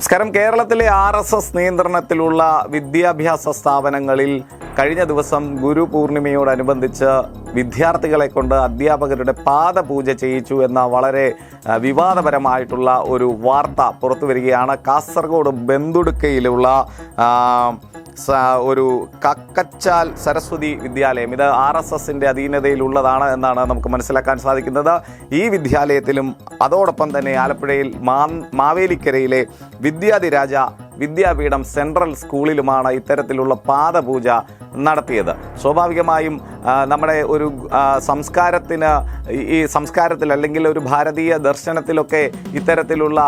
നമസ്കാരം. കേരളത്തിലെ R S S നിയന്ത്രണത്തിലുള്ള വിദ്യാഭ്യാസ സ്ഥാപനങ്ങളിൽ കഴിഞ്ഞ ദിവസം ഗുരു പൂർണിമയോടനുബന്ധിച്ച് വിദ്യാർത്ഥികളെ കൊണ്ട് അധ്യാപകരുടെ പാദപൂജ ചെയ്യിച്ചു എന്ന വളരെ വിവാദപരമായിട്ടുള്ള ഒരു വാർത്ത പുറത്തു വരികയാണ്. കാസർഗോഡ് ബന്തുടുക്കയിലുള്ള ഒരു കക്കച്ചാൽ സരസ്വതി വിദ്യാലയം. ഇത് ആർ എസ് എസിന്റെ അധീനതയിലുള്ളതാണ് എന്നാണ് നമുക്ക് മനസ്സിലാക്കാൻ സാധിക്കുന്നത്. ഈ വിദ്യാലയത്തിലും അതോടൊപ്പം തന്നെ ആലപ്പുഴയിൽ മാവേലിക്കരയിലെ വിദ്യാധിരാജ വിദ്യാപീഠം സെൻട്രൽ സ്കൂളിലുമാണ് ഇത്തരത്തിലുള്ള പാദപൂജ നടത്തിയത്. സ്വാഭാവികമായും നമ്മുടെ ഒരു സംസ്കാരത്തിന് ഈ സംസ്കാരത്തിൽ അല്ലെങ്കിൽ ഒരു ഭാരതീയ ദർശനത്തിലൊക്കെ ഇത്തരത്തിലുള്ള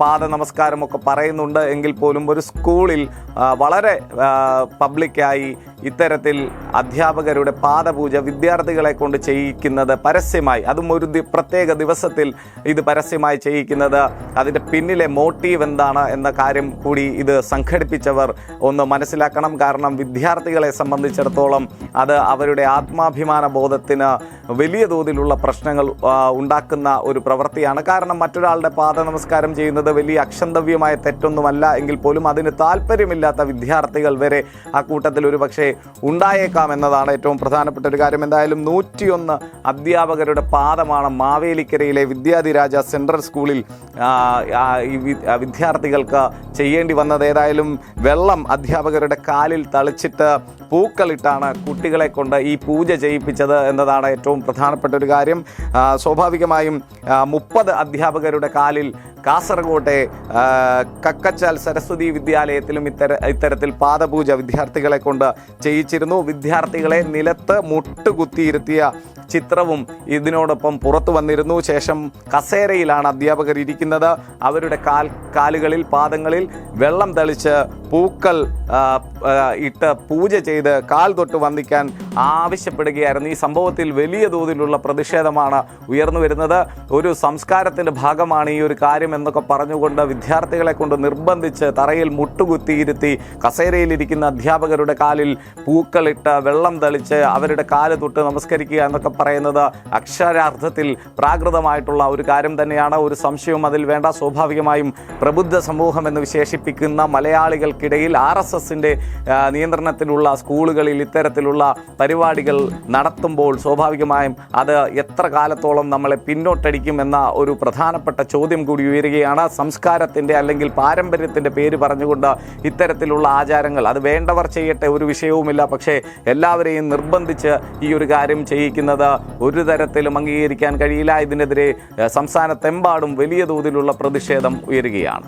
പാദ നമസ്കാരമൊക്കെ പറയുന്നുണ്ട്. എങ്കിൽ പോലും ഒരു സ്കൂളിൽ വളരെ പബ്ലിക്കായി ഇത്തരത്തിൽ അധ്യാപകരുടെ പാദപൂജ വിദ്യാർത്ഥികളെ കൊണ്ട് ചെയ്യിക്കുന്നത് പരസ്യമായി. അതും ഒരു പ്രത്യേക ദിവസത്തിൽ ഇത് പരസ്യമായി ചെയ്യിക്കുന്നത്. അതിന്റെ പിന്നിലെ മോട്ടീവ് എന്താണ് എന്ന കാര്യം കൂടി ഇത് സംഘടിപ്പിച്ചവർ ഒന്ന് മനസ്സിലാക്കണം. കാരണം വിദ്യാർത്ഥികളെ സംബന്ധിച്ചിടത്തോളം അത് അവരുടെ ആത്മാഭിമാന ബോധത്തിന് വലിയ തോതിലുള്ള പ്രശ്നങ്ങൾ ഉണ്ടാക്കുന്ന ഒരു പ്രവൃത്തിയാണ്. കാരണം മറ്റൊരാളുടെ പാദ നമസ്കാരം ചെയ്യുന്നത് വലിയ അക്ഷന്തവ്യമായ തെറ്റൊന്നുമല്ല. എങ്കിൽ പോലും അതിന് താല്പര്യമില്ലാത്ത വിദ്യാർത്ഥികൾ വരെ ആ കൂട്ടത്തിൽ ഒരു പക്ഷേ ഉണ്ടായേക്കാം എന്നതാണ് ഏറ്റവും പ്രധാനപ്പെട്ട ഒരു കാര്യം. എന്തായാലും നൂറ്റിയൊന്ന് അധ്യാപകരുടെ പാദമാണ് മാവേലിക്കരയിലെ വിദ്യാധിരാജ സെൻട്രൽ സ്കൂളിൽ വിദ്യാർത്ഥികൾക്ക് ചെയ്യേണ്ടി വന്നത് ഏതായാലും വെള്ളം അധ്യാപകരുടെ കാലിൽ തളിച്ചിട്ട് പൂക്കളിട്ടാണ് കുട്ടികളെ കൊണ്ട് ഈ പൂജ ചെയ്യിപ്പിച്ചത് എന്നതാണ് ഏറ്റവും പ്രധാനപ്പെട്ട ഒരു കാര്യം. സ്വാഭാവികമായും മുപ്പത് അധ്യാപകരുടെ കാലിൽ കാസർഗോട്ടെ കക്കച്ചാൽ സരസ്വതി വിദ്യാലയത്തിലും ഇത്തര ഇത്തരത്തിൽ പാദപൂജ വിദ്യാർത്ഥികളെ കൊണ്ട് ചെയ്യിച്ചിരുന്നു. വിദ്യാർത്ഥികളെ നിലത്ത് മുട്ടുകുത്തിയിരുത്തിയ ചിത്രവും ഇതിനോടൊപ്പം പുറത്തു വന്നിരുന്നു. ശേഷം കസേരയിലാണ് അധ്യാപകർ ഇരിക്കുന്നത്. അവരുടെ കാൽ കാലുകളിൽ പാദങ്ങളിൽ വെള്ളം തളിച്ച് പൂക്കൾ ഇട്ട് പൂജ ചെയ്ത് കാൽ തൊട്ട് വന്ദിക്കാൻ ആവശ്യപ്പെടുകയായിരുന്നു. ഈ സംഭവത്തിൽ വലിയ തോതിലുള്ള പ്രതിഷേധമാണ് ഉയർന്നു വരുന്നത്. ഒരു സംസ്കാരത്തിന്റെ ഭാഗമാണ് ഈ ഒരു കാര്യം എന്നൊക്കെ പറഞ്ഞുകൊണ്ട് വിദ്യാർത്ഥികളെ കൊണ്ട് നിർബന്ധിച്ച് തറയിൽ മുട്ടുകുത്തിയിരുത്തി കസേരയിലിരിക്കുന്ന അധ്യാപകരുടെ കാലിൽ പൂക്കളിട്ട് വെള്ളം തളിച്ച് അവരുടെ കാൽ തൊട്ട് നമസ്കരിക്കുക എന്നൊക്കെ പറയുന്നത് അക്ഷരാർത്ഥത്തിൽ പ്രാകൃതമായിട്ടുള്ള ഒരു കാര്യം തന്നെയാണ്. ഒരു സംശയവും അതിൽ വേണ്ട. സ്വാഭാവികമായും പ്രബുദ്ധ സമൂഹം എന്ന് വിശേഷിപ്പിക്കുന്ന മലയാളികൾക്കിടയിൽ ആർ എസ് എസിന്റെ നിയന്ത്രണത്തിലുള്ള സ്കൂളുകളിൽ ഇത്തരത്തിലുള്ള പരിപാടികൾ നടത്തുമ്പോൾ സ്വാഭാവികമായും അത് എത്ര കാലത്തോളം നമ്മളെ പിന്നോട്ടടിക്കും എന്ന ഒരു പ്രധാനപ്പെട്ട ചോദ്യം കൂടി ഉയരുകയാണ് സംസ്കാരത്തിന്റെ അല്ലെങ്കിൽ പാരമ്പര്യത്തിന്റെ പേര് പറഞ്ഞുകൊണ്ട് ഇത്തരത്തിലുള്ള ആചാരങ്ങൾ. അത് വേണ്ടവർ ചെയ്യട്ടെ ഒരു വിഷയവുമില്ല. പക്ഷേ എല്ലാവരെയും നിർബന്ധിച്ച് ഈ ഒരു കാര്യം ചെയ്യിക്കുന്നത് ഒരു തരത്തിലും അംഗീകരിക്കാൻ കഴിയില്ല. ഇതിനെതിരെ സംസ്ഥാനത്തെമ്പാടും വലിയ തോതിലുള്ള പ്രതിഷേധം ഉയരുകയാണ്.